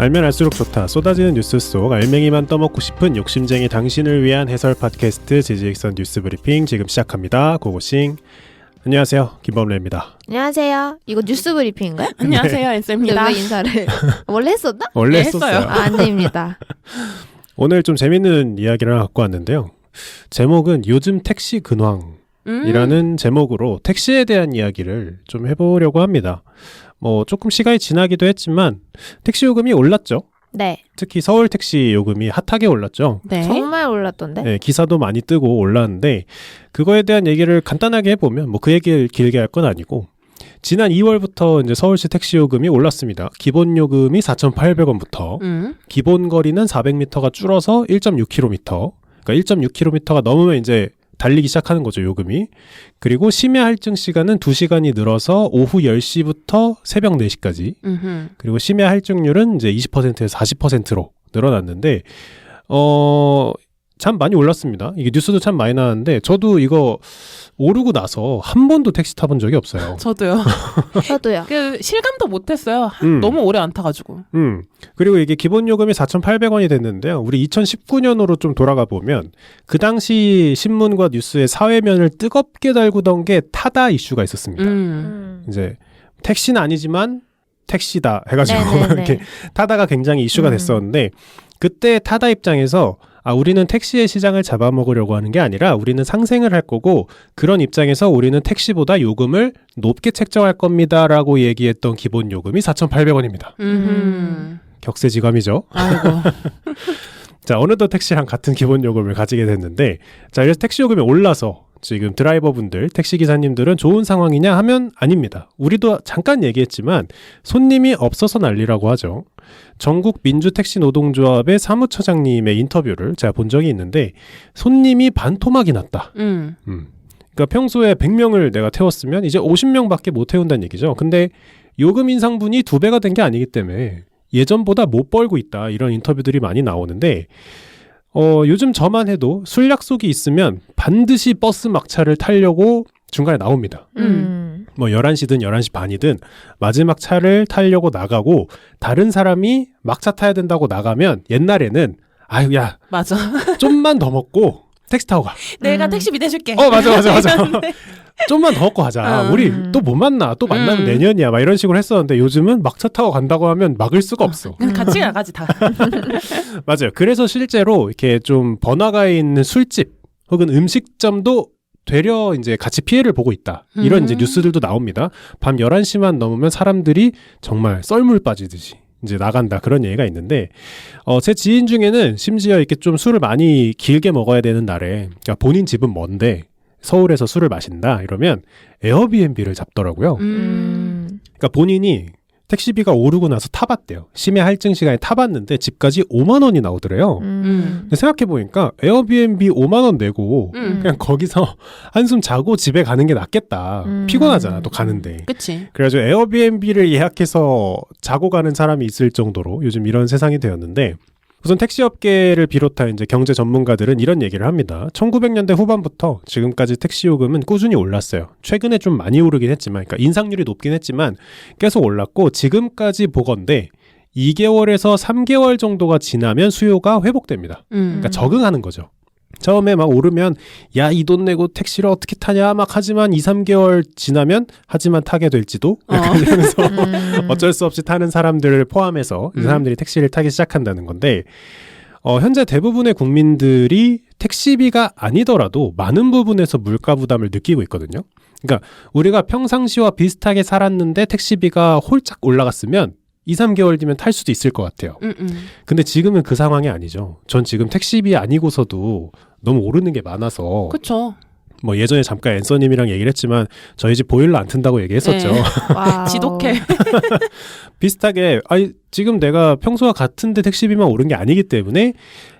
알면 알수록 좋다. 쏟아지는 뉴스 속 알맹이만 떠먹고 싶은 욕심쟁이 당신을 위한 해설 팟캐스트 지지익선 뉴스 브리핑 지금 시작합니다. 고고싱. 안녕하세요. 김범래입니다. 안녕하세요. 이거 뉴스 브리핑인가요? 안녕하세요, 엔쌤입니다. 왜 인사를 원래 했었나? 원래 네, 했었어요. 아, 안 됩니다. 오늘 좀 재밌는 이야기를 갖고 왔는데요. 제목은 요즘 택시 근황 이라는 음. 제목으로 택시에 대한 이야기를 좀 해보려고 합니다. 뭐 조금 시간이 지나기도 했지만 택시 요금이 올랐죠. 네. 특히 서울 택시 요금이 핫하게 올랐죠. 네. 정말 올랐던데. 네, 기사도 많이 뜨고 올랐는데 그거에 대한 얘기를 간단하게 해보면 뭐 그 얘기를 길게 할 건 아니고 지난 2월부터 이제 서울시 택시 요금이 올랐습니다. 기본 요금이 4,800원부터 음. 기본 거리는 400m가 줄어서 1.6km. 그러니까 1.6km가 넘으면 이제 달리기 시작하는 거죠, 요금이. 그리고 심야 할증 시간은 2시간이 늘어서 오후 10시부터 새벽 4시까지. 음흠. 그리고 심야 할증률은 이제 20%에서 40%로 늘어났는데 어, 참 많이 올랐습니다. 이게 뉴스도 참 많이 나왔는데 저도 이거 오르고 나서 한 번도 택시 타본 적이 없어요. 저도요. 저도요. 그 실감도 못했어요. 음. 너무 오래 안 타가지고. 음. 그리고 이게 기본 요금이 4,800원이 됐는데요. 우리 2019년으로 좀 돌아가 보면 그 당시 신문과 뉴스에 사회면을 뜨겁게 달구던 게 타다 이슈가 있었습니다. 음. 음. 이제 택시는 아니지만 택시다 해가지고 네네네. 이렇게 타다가 굉장히 이슈가 음. 됐었는데 그때 타다 입장에서 아 우리는 택시의 시장을 잡아먹으려고 하는 게 아니라 우리는 상생을 할 거고 그런 입장에서 우리는 택시보다 요금을 높게 책정할 겁니다라고 얘기했던 기본 요금이 4,800원입니다. 음. 격세지감이죠. 자 어느덧 택시랑 같은 기본 요금을 가지게 됐는데 자 그래서 택시 요금이 올라서 지금 드라이버분들 택시 기사님들은 좋은 상황이냐 하면 아닙니다. 우리도 잠깐 얘기했지만 손님이 없어서 난리라고 하죠. 전국 민주택시 노동조합의 사무처장님의 인터뷰를 제가 본 적이 있는데 손님이 반토막이 났다. 음. 음. 그러니까 평소에 100명을 내가 태웠으면 이제 50명밖에 못 태운다는 얘기죠. 근데 요금 인상분이 두 배가 된 게 아니기 때문에 예전보다 못 벌고 있다 이런 인터뷰들이 많이 나오는데 어, 요즘 저만 해도 술 약속이 있으면 반드시 버스 막차를 타려고 중간에 나옵니다. 음. 뭐 11시든 11시 반이든 마지막 차를 타려고 나가고 다른 사람이 막차 타야 된다고 나가면 옛날에는 아유 야 맞아. 좀만 더 먹고 택시 타고 가. 내가 음. 택시 비대줄게. 어 맞아 맞아 맞아. 좀만 더 먹고 가자. 음. 우리 또 못 만나. 또 만나면 음. 내년이야. 막 이런 식으로 했었는데 요즘은 막차 타고 간다고 하면 막을 수가 없어. 그냥 같이 나가지 다. 맞아요. 그래서 실제로 이렇게 좀 번화가에 있는 술집 혹은 음식점도 되려 이제 같이 피해를 보고 있다. 이런 음. 이제 뉴스들도 나옵니다. 밤 11시만 넘으면 사람들이 정말 썰물 빠지듯이 이제 나간다. 그런 얘기가 있는데, 어, 제 지인 중에는 심지어 이렇게 좀 술을 많이 길게 먹어야 되는 날에, 그러니까 본인 집은 먼데, 서울에서 술을 마신다. 이러면 에어비앤비를 잡더라고요. 음. 음. 그러니까 본인이 택시비가 오르고 나서 타봤대요. 심야 할증 시간에 타봤는데 집까지 5만 원이 나오더래요. 음. 근데 생각해 보니까 에어비앤비 5만 원 내고 음. 그냥 거기서 한숨 자고 집에 가는 게 낫겠다. 음. 피곤하잖아, 또 가는데. 그치. 그래가지고 에어비앤비를 예약해서 자고 가는 사람이 있을 정도로 요즘 이런 세상이 되었는데 우선 택시업계를 비롯한 이제 경제 전문가들은 이런 얘기를 합니다. 1900년대 후반부터 지금까지 택시 요금은 꾸준히 올랐어요. 최근에 좀 많이 오르긴 했지만, 그러니까 인상률이 높긴 했지만 계속 올랐고 지금까지 보건데 2개월에서 3개월 정도가 지나면 수요가 회복됩니다. 음. 그러니까 적응하는 거죠. 처음에 막 오르면 야 이 돈 내고 택시를 어떻게 타냐 막 하지만 2, 3개월 지나면 하지만 타게 될지도 약간 어. 이러면서 음. 어쩔 수 없이 타는 사람들을 포함해서 이 음. 사람들이 택시를 타기 시작한다는 건데 어, 현재 대부분의 국민들이 택시비가 아니더라도 많은 부분에서 물가 부담을 느끼고 있거든요. 그러니까 우리가 평상시와 비슷하게 살았는데 택시비가 홀짝 올라갔으면 2, 3개월 뒤면 탈 수도 있을 것 같아요. 음, 음. 근데 지금은 그 상황이 아니죠. 전 지금 택시비 아니고서도 너무 오르는 게 많아서 그쵸. 뭐 예전에 잠깐 앤서님이랑 얘기를 했지만 저희 집 보일러 안 튼다고 얘기했었죠. 네. 지독해. 비슷하게 아니 지금 내가 평소와 같은데 택시비만 오른 게 아니기 때문에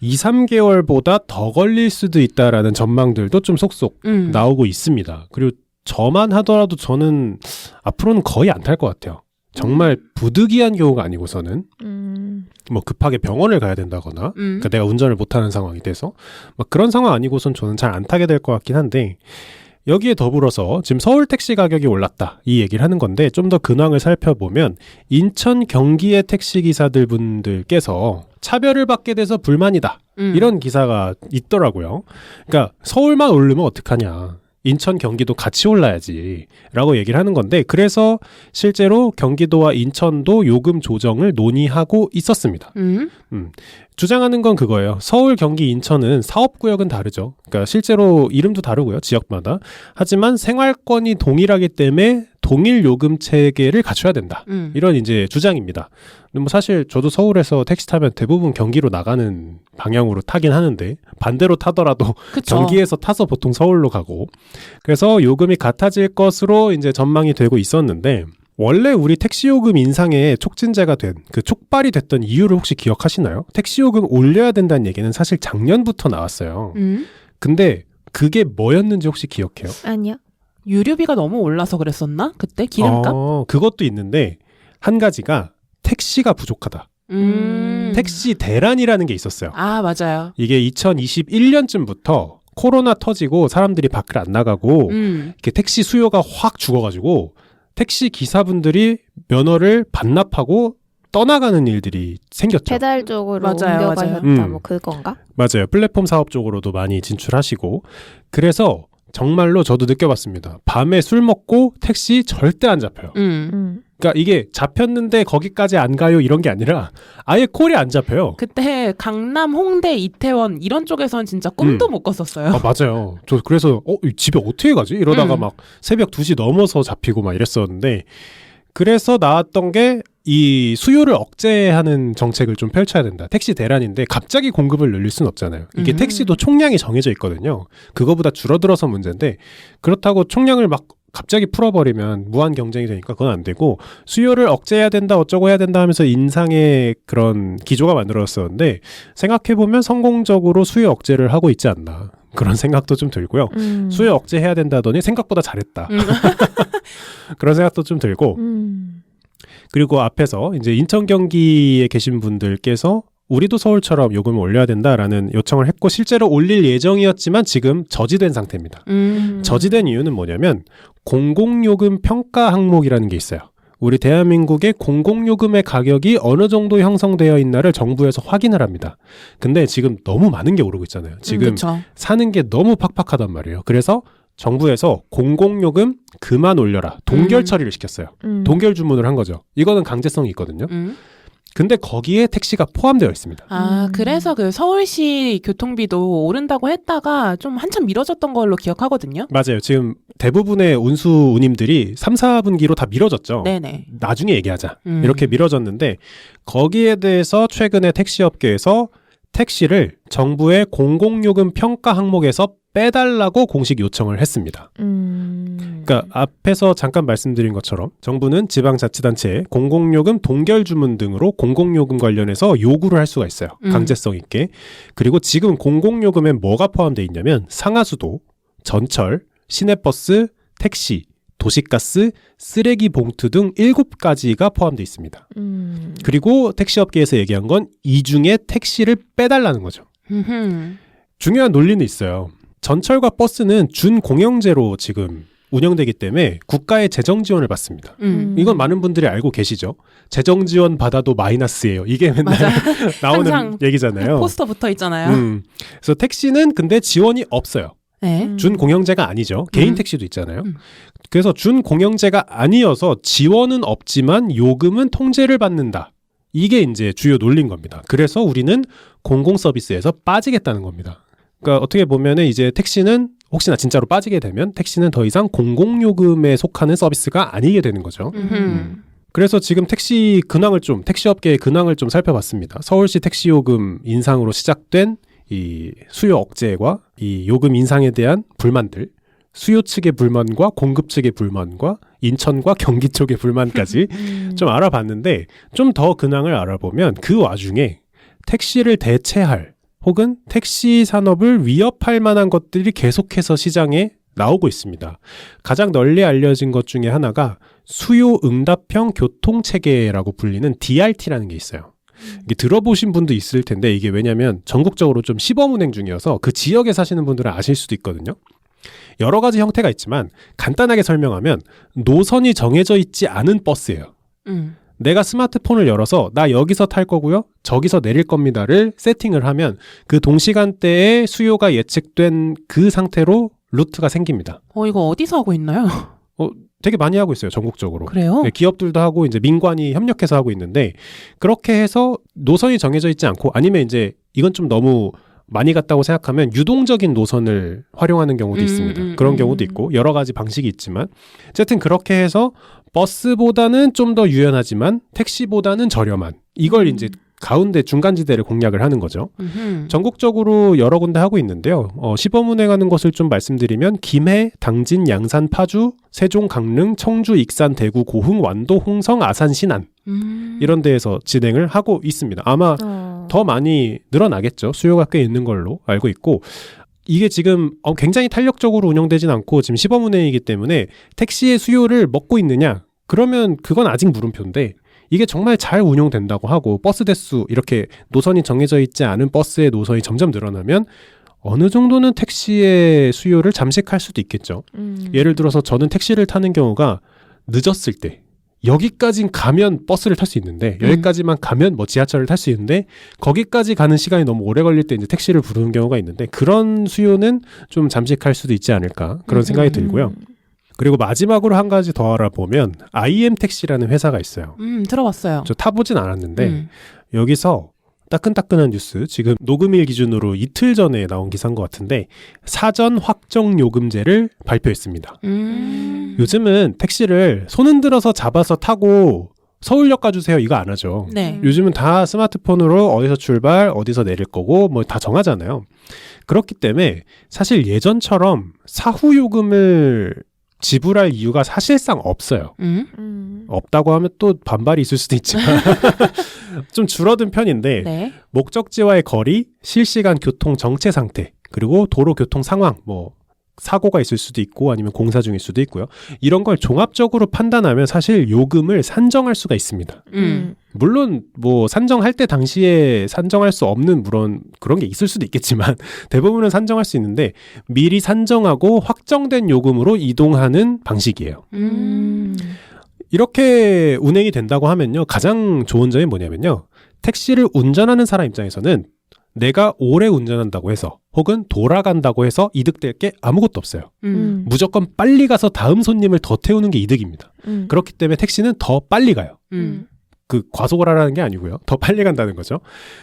2, 3개월보다 더 걸릴 수도 있다라는 전망들도 좀 속속 음. 나오고 있습니다. 그리고 저만 하더라도 저는 앞으로는 거의 안 탈 것 같아요. 정말 부득이한 경우가 아니고서는 음. 뭐 급하게 병원을 가야 된다거나 음. 그러니까 내가 운전을 못하는 상황이 돼서 막 그런 상황 아니고선 저는 잘 안 타게 될 것 같긴 한데 여기에 더불어서 지금 서울 택시 가격이 올랐다 이 얘기를 하는 건데 좀 더 근황을 살펴보면 인천 경기의 택시 기사들 분들께서 차별을 받게 돼서 불만이다 음. 이런 기사가 있더라고요. 그러니까 서울만 오르면 어떡하냐. 인천 경기도 같이 올라야지라고 얘기를 하는 건데 그래서 실제로 경기도와 인천도 요금 조정을 논의하고 있었습니다. 음. 주장하는 건 그거예요. 서울, 경기, 인천은 사업 구역은 다르죠. 그러니까 실제로 이름도 다르고요. 지역마다. 하지만 생활권이 동일하기 때문에 동일 요금 체계를 갖춰야 된다. 음. 이런 이제 주장입니다. 근데 뭐 사실 저도 서울에서 택시 타면 대부분 경기로 나가는 방향으로 타긴 하는데 반대로 타더라도 그쵸. 경기에서 타서 보통 서울로 가고 그래서 요금이 같아질 것으로 이제 전망이 되고 있었는데 원래 우리 택시 요금 인상에 촉진제가 된 그 촉발이 됐던 이유를 혹시 기억하시나요? 택시 요금 올려야 된다는 얘기는 사실 작년부터 나왔어요. 음. 근데 그게 뭐였는지 혹시 기억해요? 아니요. 유류비가 너무 올라서 그랬었나? 그때 기름값? 어, 그것도 있는데 한 가지가 택시가 부족하다. 음. 택시 대란이라는 게 있었어요. 아 맞아요. 이게 2021년쯤부터 코로나 터지고 사람들이 밖을 안 나가고 음. 이렇게 택시 수요가 확 죽어가지고 택시 기사분들이 면허를 반납하고 떠나가는 일들이 생겼죠. 배달 쪽으로 맞아요, 옮겨가셨다 맞아요. 음. 뭐 그건가? 맞아요. 플랫폼 사업 쪽으로도 많이 진출하시고 그래서 정말로 저도 느껴봤습니다. 밤에 술 먹고 택시 절대 안 잡혀요. 음. 음. 그러니까 이게 잡혔는데 거기까지 안 가요 이런 게 아니라 아예 콜이 안 잡혀요. 그때 강남, 홍대, 이태원 이런 쪽에선 진짜 꿈도 음. 못 꿨었어요. 아 맞아요. 저 그래서 어이 집에 어떻게 가지? 이러다가 음. 막 새벽 2시 넘어서 잡히고 막 이랬었는데 그래서 나왔던 게 이 수요를 억제하는 정책을 좀 펼쳐야 된다. 택시 대란인데 갑자기 공급을 늘릴 수는 없잖아요. 이게 음. 택시도 총량이 정해져 있거든요. 그거보다 줄어들어서 문제인데 그렇다고 총량을 막 갑자기 풀어버리면 무한 경쟁이 되니까 그건 안 되고 수요를 억제해야 된다 어쩌고 해야 된다 하면서 인상의 그런 기조가 만들어졌었는데 생각해보면 성공적으로 수요 억제를 하고 있지 않나 그런 생각도 좀 들고요. 음. 수요 억제해야 된다더니 생각보다 잘했다. 음. 그런 생각도 좀 들고 음. 그리고 앞에서 이제 인천 경기에 계신 분들께서 우리도 서울처럼 요금을 올려야 된다라는 요청을 했고 실제로 올릴 예정이었지만 지금 저지된 상태입니다. 음. 저지된 이유는 뭐냐면 공공요금 평가 항목이라는 게 있어요. 우리 대한민국의 공공요금의 가격이 어느 정도 형성되어 있나를 정부에서 확인을 합니다. 근데 지금 너무 많은 게 오르고 있잖아요. 지금 그쵸. 사는 게 너무 팍팍하단 말이에요. 그래서 정부에서 공공요금 그만 올려라. 동결 음. 처리를 시켰어요. 음. 동결 주문을 한 거죠. 이거는 강제성이 있거든요. 음. 근데 거기에 택시가 포함되어 있습니다. 아, 음. 그래서 그 서울시 교통비도 오른다고 했다가 좀 한참 미뤄졌던 걸로 기억하거든요. 맞아요. 지금 대부분의 운수 운임들이 3, 4분기로 다 미뤄졌죠. 네네. 나중에 얘기하자. 음. 이렇게 미뤄졌는데 거기에 대해서 최근에 택시업계에서 택시를 정부의 공공요금 평가 항목에서 빼달라고 공식 요청을 했습니다. 음. 그러니까 앞에서 잠깐 말씀드린 것처럼 정부는 지방자치단체에 공공요금 동결 주문 등으로 공공요금 관련해서 요구를 할 수가 있어요. 음. 강제성 있게. 그리고 지금 공공요금에 뭐가 포함되어 있냐면 상하수도, 전철, 시내버스, 택시, 도시가스, 쓰레기 봉투 등 7가지가 포함되어 있습니다. 음. 그리고 택시업계에서 얘기한 건 이 중에 택시를 빼달라는 거죠. 음흠. 중요한 논리는 있어요. 전철과 버스는 준공영제로 지금 운영되기 때문에 국가의 재정 지원을 받습니다. 음. 이건 많은 분들이 알고 계시죠. 재정 지원 받아도 마이너스예요. 이게 맨날. 나오는 얘기잖아요. 포스터 붙어 있잖아요. 음. 그래서 택시는 근데 지원이 없어요. 네. 음. 준공영제가 아니죠. 개인 음. 택시도 있잖아요. 음. 그래서 준공영제가 아니어서 지원은 없지만 요금은 통제를 받는다. 이게 이제 주요 논리인 겁니다. 그래서 우리는 공공 서비스에서 빠지겠다는 겁니다. 그러니까 어떻게 보면은 이제 택시는 혹시나 진짜로 빠지게 되면 택시는 더 이상 공공요금에 속하는 서비스가 아니게 되는 거죠. 음. 그래서 지금 택시 근황을 좀 택시업계의 근황을 좀 살펴봤습니다. 서울시 택시 요금 인상으로 시작된 이 수요 억제와 이 요금 인상에 대한 불만들, 수요 측의 불만과 공급 측의 불만과 인천과 경기 쪽의 불만까지 음. 좀 알아봤는데 좀 더 근황을 알아보면 그 와중에 택시를 대체할 혹은 택시 산업을 위협할 만한 것들이 계속해서 시장에 나오고 있습니다. 가장 널리 알려진 것 중에 하나가 수요 응답형 교통 체계라고 불리는 DRT라는 게 있어요. 이게 들어보신 분도 있을 텐데 이게 왜냐면 전국적으로 좀 시범 운행 중이어서 그 지역에 사시는 분들은 아실 수도 있거든요. 여러 가지 형태가 있지만 간단하게 설명하면 노선이 정해져 있지 않은 버스예요. 음. 내가 스마트폰을 열어서 나 여기서 탈 거고요. 저기서 내릴 겁니다를 세팅을 하면 그 동시간대에 수요가 예측된 그 상태로 루트가 생깁니다. 어, 이거 어디서 하고 있나요? 되게 많이 하고 있어요, 전국적으로. 그래요? 네, 기업들도 하고 이제 민관이 협력해서 하고 있는데 그렇게 해서 노선이 정해져 있지 않고 아니면 이제 이건 좀 너무 많이 갔다고 생각하면 유동적인 노선을 활용하는 경우도 음, 있습니다. 음, 그런 음. 경우도 있고 여러 가지 방식이 있지만 어쨌든 그렇게 해서 버스보다는 좀 더 유연하지만 택시보다는 저렴한 이걸 음. 이제 가운데 중간지대를 공략을 하는 거죠. 음흠. 전국적으로 여러 군데 하고 있는데요. 어, 시범 운행하는 것을 좀 말씀드리면 김해, 당진, 양산, 파주, 세종, 강릉, 청주, 익산, 대구, 고흥, 완도, 홍성, 아산, 신안 음. 이런 데에서 진행을 하고 있습니다. 아마 어. 더 많이 늘어나겠죠. 수요가 꽤 있는 걸로 알고 있고 이게 지금 어, 굉장히 탄력적으로 운영되진 않고 지금 시범 운행이기 때문에 택시의 수요를 먹고 있느냐? 그러면 그건 아직 물음표인데 이게 정말 잘 운용된다고 하고 버스 대수 이렇게 노선이 정해져 있지 않은 버스의 노선이 점점 늘어나면 어느 정도는 택시의 수요를 잠식할 수도 있겠죠. 음. 예를 들어서 저는 택시를 타는 경우가 늦었을 때 여기까지 가면 버스를 탈 수 있는데 음. 여기까지만 가면 뭐 지하철을 탈 수 있는데 거기까지 가는 시간이 너무 오래 걸릴 때 이제 택시를 부르는 경우가 있는데 그런 수요는 좀 잠식할 수도 있지 않을까 그런 음, 생각이 음, 들고요. 그리고 마지막으로 한 가지 더 알아보면 IM 택시라는 회사가 있어요. 음, 들어봤어요. 저 타보진 않았는데 음. 여기서 따끈따끈한 뉴스 지금 녹음일 기준으로 이틀 전에 나온 기사인 것 같은데 사전 확정 요금제를 발표했습니다. 음. 요즘은 택시를 손 흔들어서 잡아서 타고 서울역 가주세요 이거 안 하죠. 네. 요즘은 다 스마트폰으로 어디서 출발, 어디서 내릴 거고 뭐 다 정하잖아요. 그렇기 때문에 사실 예전처럼 사후 요금을 지불할 이유가 사실상 없어요. 음. 음. 없다고 하면 또 반발이 있을 수도 있지만 좀 줄어든 편인데 네. 목적지와의 거리, 실시간 교통 정체 상태, 그리고 도로 교통 상황, 뭐 사고가 있을 수도 있고 아니면 공사 중일 수도 있고요. 이런 걸 종합적으로 판단하면 사실 요금을 산정할 수가 있습니다. 음. 물론 뭐 산정할 때 당시에 산정할 수 없는 물론 그런 게 있을 수도 있겠지만 대부분은 산정할 수 있는데 미리 산정하고 확정된 요금으로 이동하는 방식이에요. 음. 이렇게 운행이 된다고 하면요. 가장 좋은 점이 뭐냐면요. 택시를 운전하는 사람 입장에서는 내가 오래 운전한다고 해서 혹은 돌아간다고 해서 이득될 게 아무것도 없어요. 음. 무조건 빨리 가서 다음 손님을 더 태우는 게 이득입니다. 음. 그렇기 때문에 택시는 더 빨리 가요. 음. 그 과속을 하라는 게 아니고요. 더 빨리 간다는 거죠.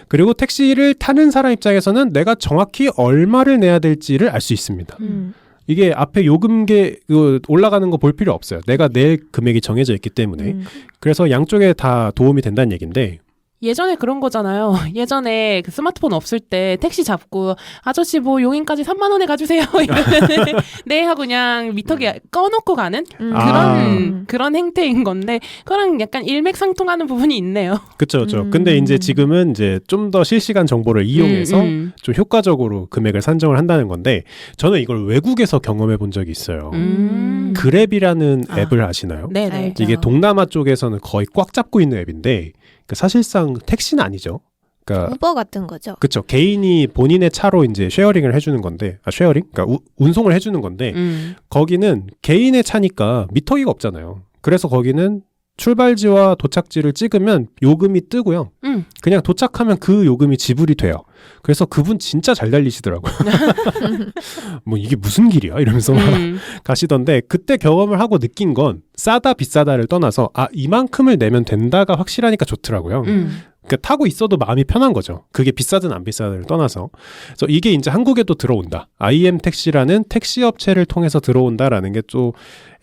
그리고 택시를 타는 사람 입장에서는 내가 정확히 얼마를 내야 될지를 알 수 있습니다. 음. 이게 앞에 요금계 그 올라가는 거 볼 필요 없어요. 내가 낼 금액이 정해져 있기 때문에. 음. 그래서 양쪽에 다 도움이 된다는 얘기인데 예전에 그런 거잖아요. 예전에 그 스마트폰 없을 때 택시 잡고 아저씨 뭐 용인까지 3만 원에 가주세요. 이러면 네 하고 그냥 미터기 꺼놓고 가는 음. 그런 아. 그런 행태인 건데 그랑 약간 일맥상통하는 부분이 있네요. 그쵸, 그쵸. 음. 근데 이제 지금은 이제 좀 더 실시간 정보를 이용해서 음, 음. 좀 효과적으로 금액을 산정을 한다는 건데 저는 이걸 외국에서 경험해 본 적이 있어요. 음. 그랩이라는 아. 앱을 아시나요? 네네. 알죠. 이게 동남아 쪽에서는 거의 꽉 잡고 있는 앱인데 그 사실상 택시는 아니죠. 그러니까 우버 같은 거죠. 그쵸 개인이 본인의 차로 이제 쉐어링을 해주는 건데 아 쉐어링? 그러니까 우- 운송을 해주는 건데 음. 거기는 개인의 차니까 미터기가 없잖아요. 그래서 거기는 출발지와 도착지를 찍으면 요금이 뜨고요. 음. 그냥 도착하면 그 요금이 지불이 돼요. 그래서 그분 진짜 잘 달리시더라고요. 뭐 이게 무슨 길이야? 이러면서 막 음. 가시던데 그때 경험을 하고 느낀 건 싸다 비싸다를 떠나서 아 이만큼을 내면 된다가 확실하니까 좋더라고요. 음. 그러니까 타고 있어도 마음이 편한 거죠. 그게 비싸든 안 비싸든을 떠나서. 그래서 이게 이제 한국에도 들어온다. IM 택시라는 택시 업체를 통해서 들어온다라는 게 또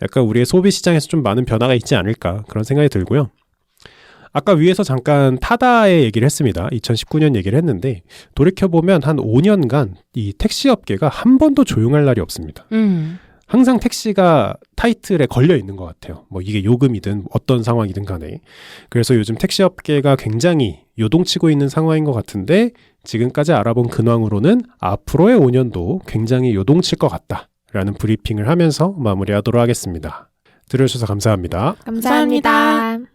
약간 우리의 소비 시장에서 좀 많은 변화가 있지 않을까 그런 생각이 들고요. 아까 위에서 잠깐 타다의 얘기를 했습니다. 2019년 얘기를 했는데 돌이켜 보면 한 5년간 이 택시 업계가 한 번도 조용할 날이 없습니다. 음. 항상 택시가 타이틀에 걸려 있는 것 같아요. 뭐 이게 요금이든 어떤 상황이든 간에. 그래서 요즘 택시 업계가 굉장히 요동치고 있는 상황인 것 같은데 지금까지 알아본 근황으로는 앞으로의 5년도 굉장히 요동칠 것 같다라는 브리핑을 하면서 마무리하도록 하겠습니다. 들어주셔서 감사합니다. 감사합니다.